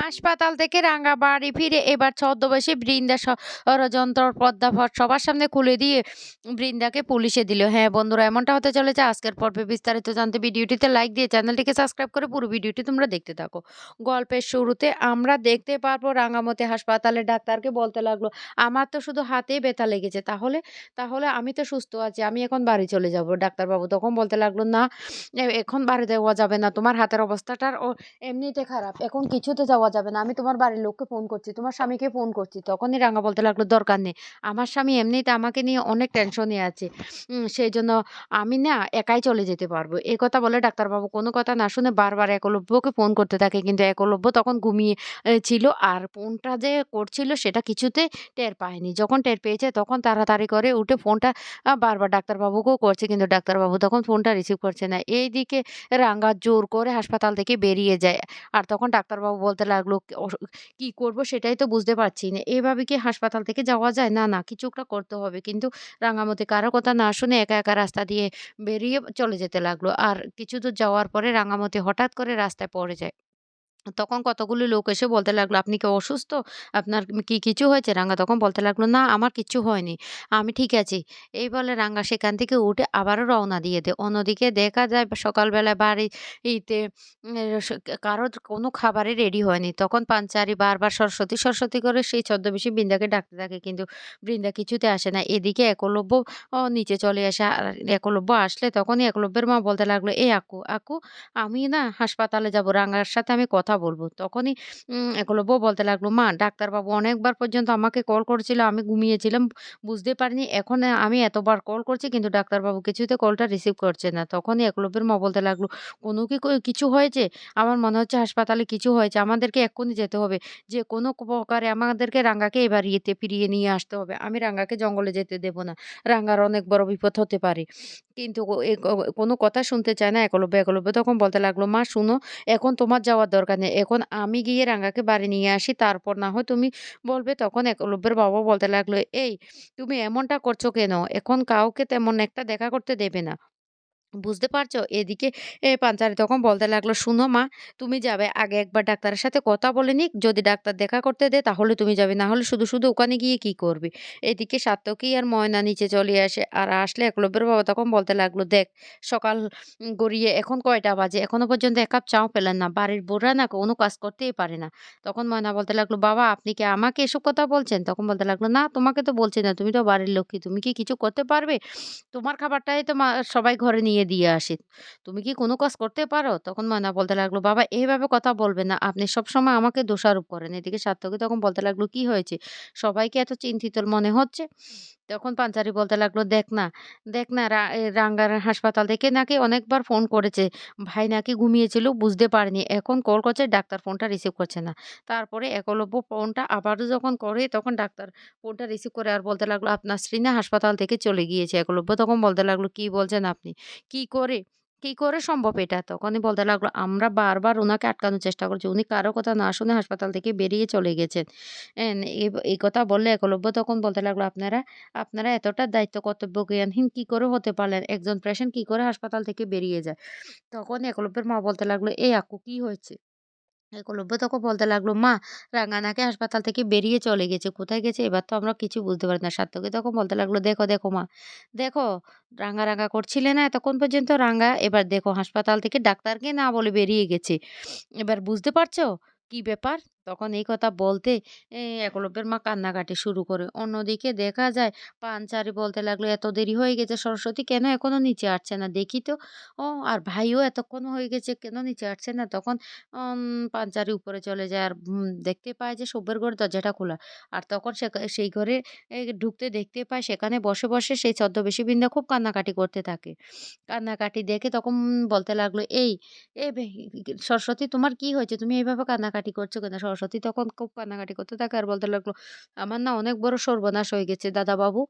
হাসপাতাল থেকে রাঙা বাড়ি ফিরে এবার ছদ্মবেশে বৃন্দা ষড়যন্ত্র পর্দাফাঁস সবার সামনে খুলে দিয়ে বৃন্দাকে পুলিশে দিল। হ্যাঁ বন্ধুরা, এমনটা হতে চলেছে আজকের পর্বে। বিস্তারিত জানতে ভিডিওটিতে লাইক দিয়ে চ্যানেলটিকে সাবস্ক্রাইব করে পুরো ভিডিওটি তোমরা দেখতে থাকো। গল্পের শুরুতে আমরা দেখতে পারব রাঙামতি হাসপাতালে ডাক্তারকে বলতে লাগল, আমার তো শুধু হাতেই ব্যথা লেগেছে, তাহলে? তাহলে আমি তো সুস্থ আছি, আমি এখন বাড়ি চলে যাব। ডাক্তারবাবু তখন বলতে লাগল, না এখন বাড়ি দেওয়া যাবে না, তোমার হাতের অবস্থাটার ও এমনিতে খারাপ, এখন কিছুতে যাওয়া যাবে না। আমি তোমার বাড়ির লোককে ফোন করছি, তোমার স্বামীকে ফোন করছি, তখনই রাঙা বলতে লাগল, দরকার নেই। আমার স্বামী এমনিতে আমাকে নিয়ে অনেক টেনশনে আছে। সেই জন্য আমি না একাই চলে যেতে পারব। এই কথা বলে ডাক্তারবাবু কোনো কথা না শুনে বারবার একলব্যকে ফোন করতে থাকে। কিন্তু একলব্য তখন ঘুমিয়ে ছিল আর ফোনটা যে করছিল সেটা কিছুতে টের পায়নি। যখন টের পেয়েছে তখন তাড়াতাড়ি করে উঠে ফোনটা বারবার ডাক্তারবাবুকেও করছে। কিন্তু ডাক্তারবাবু তখন ফোনটা রিসিভ করছে না। এইদিকে রাঙ্গা জোর করে হাসপাতাল থেকে বেরিয়ে যায়। আর তখন ডাক্তারবাবু বলতে লাগল, "কি- করব সেটাই তো বুঝতে পারছি না। এভাবে কি হাসপাতাল থেকে যাওয়া যায়? না না, কিছু একটা করতে হবে। কিন্তু রাঙামতি কারও কথা না শুনে একা একা রাস্তা দিয়ে বেরিয়ে চলে যেতে লাগল। আর কিছু দূর যাওয়ার পরে রাঙামতি হঠাৎ করে রাস্তায় পড়ে যায়। তখন কতগুলো লোক এসে বলতে লাগল, "আপনি কি অসুস্থ? আপনার কি কিছু হয়েছে?" রাঙ্গা তখন বলতে লাগল, "না, আমার কিচ্ছু হয়নি। আমি ঠিক আছি।" এই বলে রাঙ্গা সেখান থেকে উঠে আবারও রওনা দিয়ে দেয়। অন্যদিকে দেখা যায় সকালবেলা বাড়িতে কারোর কোনো খাবারই রেডি হয়নি। তখন পাঞ্চারি বারবার সরস্বতী, সরস্বতী করে সেই ছদ্মবেশী বৃন্দাকে ডাকতে থাকে। কিন্তু বৃন্দা কিছুতে আসে না। এদিকে একলব্য নিচে চলে আসে। আর একলব্য আসলে তখনই একলব্যের মা বলতে লাগল, এ আক্কু, আক্কু আমি না হাসপাতালে যাব। রাঙার সাথে আমি কথা বলব। তখনই একলব্য বলতে লাগল, "মা ডাক্তারবাবু অনেকবার পর্যন্ত আমাকে কল করেছিল। আমি ঘুমিয়েছিলাম। বুঝতে পারিনি। এখন আমি এতবার কল করছি কিন্তু ডাক্তারবাবু কিছুতে কলটা রিসিভ করছে না।" তখনই একলব্যের মা বলতে লাগল, "কোনো কি কিছু হয়েছে? আমার মনে হচ্ছে হাসপাতালে কিছু হয়েছে। আমাদেরকে এক্ষুনি যেতে হবে। যে কোনো প্রকারে আমাদেরকে রাঙ্গাকে এবার ইয়েতে ফিরিয়ে নিয়ে আসতে হবে। আমি রাঙ্গাকে জঙ্গলে যেতে দেব না। রাঙ্গার অনেক বড় বিপদ হতে পারে।" কিন্তু কোনো কথা শুনতে চায় না একলব্য। একলব্য তখন বলতে লাগল, "মা শুনো, এখন তোমার যাওয়ার দরকার নেই। এখন আমি গিয়ে রাঙ্গাকে বাড়ি নিয়ে আসি। তারপর না হয় তুমি বলবে।" তখন একলব্যের বাবা বলতে লাগল, "এই তুমি এমনটা করছ কেন? এখন কাউকে তেমন একটা দেখা করতে দেবে না। বুঝতে পারছ? এদিকে পাঞ্চারি তখন বলতে লাগল, "শুনো মা, তুমি যাবে। আগে একবার ডাক্তারের সাথে কথা বলে নিক। যদি ডাক্তার দেখা করতে দেয় তাহলে তুমি যাবে। না হলে শুধু, শুধু ওখানে গিয়ে কি করবে?" এদিকে সাত্তকী আর ময়না নিচে চলে আসে। আর আসলে একলব্যের বাবা তখন বলতে লাগল, "দেখ সকাল গড়িয়ে এখন কয়টা বাজে? এখনও পর্যন্ত ১ কাপ চাও পেলেন না। বাড়ির বুড়া না কোনো কাজ করতেই পারে না।" তখন ময়না বলতে লাগল, "বাবা আপনি কি আমাকে এসব কথা বলছেন?" তখন বলতে লাগল, "না তোমাকে তো বলছি না। তুমি তো বাড়ির লক্ষ্মী। তুমি কি কিছু করতে পারবে? তোমার খাবারটাই তো সবাই ঘরে নিয়ে দিয়ে আসি তুমি কি কোনো কাজ করতে পারো?" তখন ময়না বলতে লাগল, "বাবা এইভাবে কথা বলবে না। আপনি সবসময় আমাকে দোষারোপ করেন।" এদিকে সার্থকী তখন বলতে লাগল, "কি হয়েছে? সবাইকে এত চিন্তিত মনে হচ্ছে?" তখন পাঞ্চারি বলতে লাগল, "দেখ না, দেখ না রাঙ্গার হাসপাতাল থেকে নাকি অনেকবার ফোন করেছে। ভাই নাকি ঘুমিয়েছিল বুঝতে পারেনি। এখন কল করছে ডাক্তার ফোনটা রিসিভ করছে না।" তারপরে একলব্য ফোনটা আবারও যখন করে তখন ডাক্তার ফোনটা রিসিভ করে আর বলতে লাগল, "আপনার স্ত্রী না হাসপাতাল থেকে চলে গিয়েছে।" একলব্য তখন বলতে লাগল, "কি বলছেন আপনি? কি করে? কি করে সম্ভব এটা?" তখনই বলতে লাগল, "আমরা বারবার ওনাকে আটকানোর চেষ্টা করছি। উনি কারও কথা না শুনে হাসপাতাল থেকে বেরিয়ে চলে গেছেন।" এই কথা বললে একলব্য তখন বলতে লাগল, "আপনারা আপনারা এতটা দায়িত্ব কর্তব্য জ্ঞানহীন কি করে হতে পারলেন? একজন পেশেন্ট কি করে হাসপাতাল থেকে বেরিয়ে যায়?" তখন একলব্যের মা বলতে লাগল, "এই আকু কি হয়েছে?" একলব্য তখন বলতে লাগল, "মা রাঙা নাকি হাসপাতাল থেকে বেরিয়ে চলে গেছে। কোথায় গেছে এবার তো আমরা কিছু বুঝতে পারি না।" সার্থকে তখন বলতে লাগল, "দেখো, দেখো মা, দেখো রাঙা, রাঙা করছিলে না এতক্ষণ পর্যন্ত রাঙা, এবার দেখো হাসপাতাল থেকে ডাক্তারকে না বলে বেরিয়ে গেছে। এবার বুঝতে পারছ কি ব্যাপার?" তখন এই কথা বলতে একলব্যের মা কান্নাকাটি শুরু করে। অন্যদিকে দেখা যায় পাঞ্চারি বলতে লাগল, "এত দেরি হয়ে গেছে সরস্বতী কেন এখনও নিচে আসছে না? দেখি তো। ও আর ভাইও এতক্ষণ হয়ে গেছে কেন নিচে আসছে না?" তখন পাঞ্চারি উপরে চলে যায় আর দেখতে পায় যে সব্যের ঘরের দরজাটা খোলা। আর তখন সেকা সেই ঘরে ঢুকতে দেখতে পায় সেখানে বসে, বসে সেই ছদ্মবেশী বৃন্দা খুব কান্নাকাটি করতে থাকে। কান্নাকাটি দেখে তখন বলতে লাগল, "এই, এ সরস্বতী তোমার কি হয়েছে? তুমি এইভাবে কান্নাকাটি করছ কেন?" সরস্বতী তখন খুব কান্নাকাটি করতে থাকে আর বলতে লাগল, "আমার না অনেক বড় সর্বনাশ হয়ে গেছে দাদাবাবু।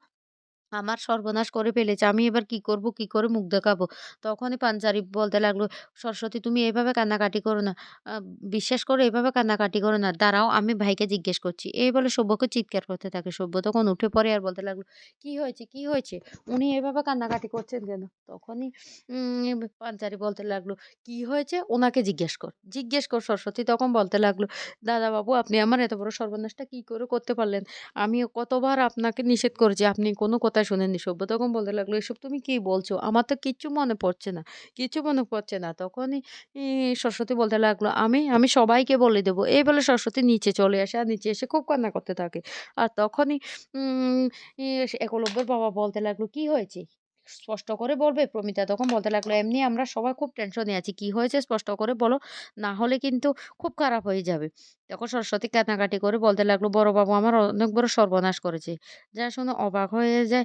আমার সর্বনাশ করে ফেলেছে। আমি এবার কি করব? কি করে মুখ দেখাবো? তখনই পাঞ্চারি বলতে লাগল, "সরস্বতী তুমি এভাবে কান্নাকাটি করো না। বিশ্বাস করো এভাবে কান্নাকাটি করো না। দাঁড়াও আমি ভাইকে জিজ্ঞেস করছি।" এই বলে সব্যকে চিৎকার করতে থাকে। সব্য তখন উঠে পড়ে আর বলতে লাগল, "কি হয়েছে? কি হয়েছে? উনি এভাবে কান্নাকাটি করছেন কেন?" তখনই উম পাঞ্চারি বলতে লাগল, "কি হয়েছে? ওনাকে জিজ্ঞেস কর। জিজ্ঞেস কর সরস্বতী।" তখন বলতে লাগল, "দাদা বাবু আপনি আমার এত বড় সর্বনাশটা কি করে করতে পারলেন? আমি কতবার আপনাকে নিষেধ করেছি, আপনি কোনো কথা শোনেননি। সভ্য তখন বলতে লাগল, "এসব তুমি কি বলছো? আমার তো কিচ্ছু মনে পড়ছে না, কিচ্ছু মনে পড়ছে না।" তখনই সরস্বতী বলতে লাগল, "আমি আমি সবাইকে বলে দেবো।" এই বলে সরস্বতী নিচে চলে আসে। আর নিচে এসে খুব কান্না করতে থাকে। আর তখনই একলব্যের বাবা বলতে লাগল, "কি হয়েছে? স্পষ্ট করে বলবে?" প্রমিতা তখন বলতে লাগল, "এমনি আমরা সবাই খুব টেনশনে আছি। কি হয়েছে স্পষ্ট করে বলো। না হলে কিন্তু খুব খারাপ হয়ে যাবে।" তখন সরস্বতী কান্নাকাটি করে বলতে লাগল, "বড়বাবু আমার অনেক বড় সর্বনাশ করেছে।" যা শুনে অবাক হয়ে যায়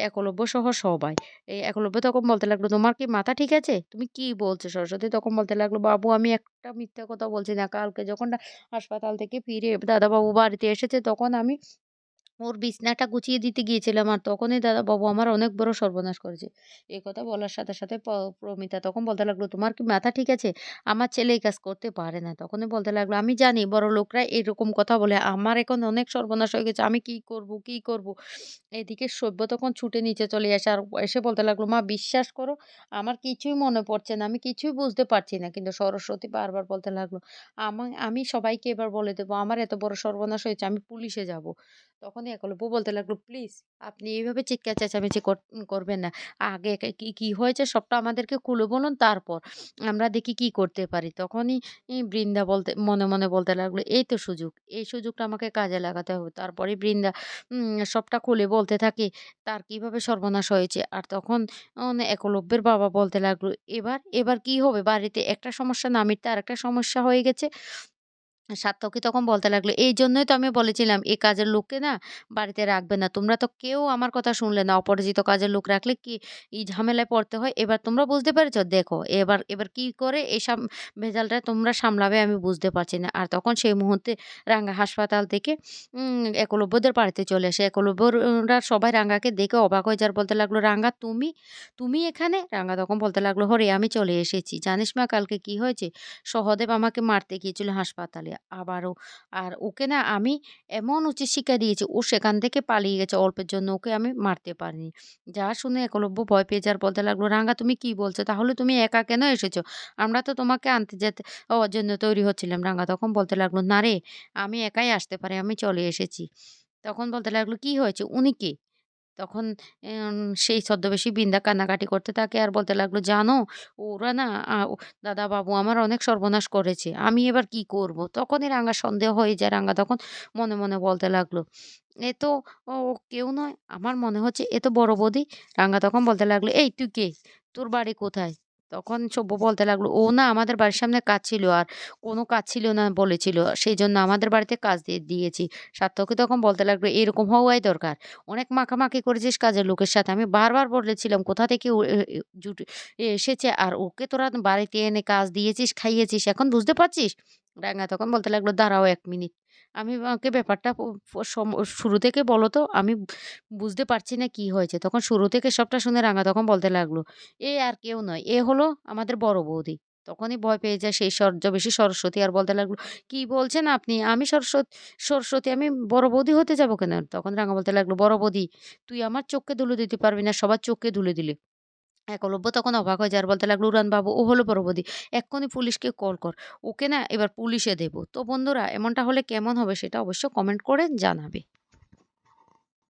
একলব্য সহ সবাই। এই একলব্য তখন বলতে লাগল, "তোমার কি মাথা ঠিক আছে? তুমি কি বলছো?" সরস্বতী তখন বলতে লাগল, "বাবু আমি একটা মিথ্যা কথা বলছি না। কালকে যখন হাসপাতাল থেকে ফিরে দাদাবাবু বাড়িতে এসেছে তখন আমি ওর বিছনাটা গুছিয়ে দিতে গিয়েছিলাম আর তখনই দাদা বাবু আমার অনেক বড় সর্বনাশ করেছে। এই কথা বলার সাথে, সাথে প্রমিতা তখন বলতে লাগল, "তোমার কি মাথা ঠিক আছে? আমার ছেলে এই কাজ করতে পারে না।" তখনই বলতে লাগল, "আমি জানি বড়লোকরা এরকম কথা বলে। আমার এখন অনেক সর্বনাশ হয়ে গেছে। আমি কি করব, কি করব?" এদিকে সভ্য তখন ছুটে নিচে চলে আসে আর এসে বলতে লাগল, "মা বিশ্বাস করো আমার কিছুই মনে পড়ছে না। আমি কিছুই বুঝতে পারছি না।" কিন্তু সরস্বতী বারবার বলতে লাগল, "আমা আমি সবাইকে এবার বলে দেবো আমার এত বড় সর্বনাশ হয়েছে আমি পুলিশে যাব।" তখনই একলব্য বলতে লাগল, "প্লিজ আপনি এইভাবে চিৎকার চেঁচামেচি কর করবেন না। আগে কি, কি হয়েছে সবটা আমাদেরকে খুলে বলুন তারপর আমরা দেখি কি করতে পারি।" তখনই বৃন্দা বলতে মনে, মনে বলতে লাগল, "এই তো সুযোগ। এই সুযোগটা আমাকে কাজে লাগাতে হবে।" তারপরে বৃন্দা সবটা খুলে বলতে থাকে তার কীভাবে সর্বনাশ হয়েছে। আর তখন একলব্যের বাবা বলতে লাগল, "এবার, এবার কি হবে? বাড়িতে একটা সমস্যা না মিটতে আর একটা সমস্যা হয়ে গেছে।" সার্থকী তখন বলতে লাগল, এই জন্যই তো আমি বলেছিলাম এই কাজের লোককে না বাড়িতে রাখবে না। তোমরা তো কেউ আমার কথা শুনলে না। অপরিচিত কাজের লোক রাখলে কি এই ঝামেলায় পড়তে হয়। এবার তোমরা বুঝতে পেরেছ? দেখো এবার এবার কি করে এই সাম ভেজালটা তোমরা সামলাবে আমি বুঝতে পারছি না।" আর তখন সেই মুহূর্তে রাঙ্গা হাসপাতাল থেকে একলব্যদের বাড়িতে চলে আসে। একলব্যরা সবাই রাঙ্গাকে দেখে অবাক হয়ে যার বলতে লাগল, "রাঙ্গা তুমি? তুমি এখানে?" রাঙ্গা তখন বলতে লাগল, "হরে আমি চলে এসেছি। জানিস মা কালকে কি হয়েছে? সহদেব আমাকে মারতে গিয়েছিল হাসপাতালে। আবারও আর ওকে না আমি এমন উচিত শিক্ষা দিয়েছি ও সেখান থেকে পালিয়ে গেছে অল্পের জন্য ওকে আমি মারতে পারিনি। যা শুনে একলব্য ভয় পেয়ে যাওয়ার বলতে লাগল, "রাঙ্গা তুমি কি বলছো? তাহলে তুমি একা কেন এসেছ? আমরা তো তোমাকে আনতে যেতে হওয়ার জন্য তৈরি হচ্ছিলাম।" রাঙ্গা তখন বলতে লাগল, "না রে আমি একাই আসতে পারি। আমি চলে এসেছি।" তখন বলতে লাগল, "কি হয়েছে? উনি কে?" তখন সেই ছদ্মবেশী বৃন্দা কান্নাকাটি করতে থাকে আর বলতে লাগল, "জানো ওরা না দাদা বাবু আমার অনেক সর্বনাশ করেছে। আমি এবার কি করব?" তখনই রাঙ্গা সন্দেহ হয়ে যায়। রাঙ্গা তখন মনে, মনে বলতে লাগল, "এ তো ও কেউ নয়। আমার মনে হচ্ছে এ তো বড় বৌদি।" রাঙ্গা তখন বলতে লাগল, "এই তুই কে? তোর বাড়ি কোথায়?" তখন সব্য বলতে লাগল, "ও না আমাদের বাড়ির সামনে কাজ ছিল আর কোনো কাজ ছিল না বলেছিল। সেই জন্য আমাদের বাড়িতে কাজ দিয়ে দিয়েছি।" সার্থকী তখন বলতে লাগল, "এরকম হওয়াই দরকার। অনেক মাখামাখি করেছিস কাজের লোকের সাথে। আমি বারবার বলেছিলাম কোথা থেকে জুটে এসেছে আর ওকে তোরা বাড়িতে এনে কাজ দিয়েছিস, খাইয়েছিস। এখন বুঝতে পারছিস?" রাঙা তখন বলতে লাগল, "দাঁড়াও এক মিনিট। আমি আমাকে ব্যাপারটা শুরু থেকে বলো তো। আমি বুঝতে পারছি না কি হয়েছে।" তখন শুরু থেকে সবটা শুনে রাঙা তখন বলতে লাগল, "এ আর কেউ নয়। এ হলো আমাদের বড় বৌদি।" তখনই ভয় পেয়ে যায় সেই সর্য বেশি সরস্বতী আর বলতে লাগল, "কি বলছেন আপনি? আমি সরস্বতী সরস্বতী আমি বড় বৌদি হতে যাব কেন?" তখন রাঙা বলতে লাগল, "বড় বৌদি তুই আমার চোখকে ধুলো দিতে পারবি না, সবার চোখকে ধুলে দিলি।" একলব্য তখন অবাক হয়ে যার বলতে লাগল, "উড়ানবাবু ও হলো পরবদী বৌদি। এক্ষুনি পুলিশকে কল কর। ওকে না এবার পুলিশে দেব।" তো বন্ধুরা এমনটা হলে কেমন হবে সেটা অবশ্য কমেন্ট করে জানাবে।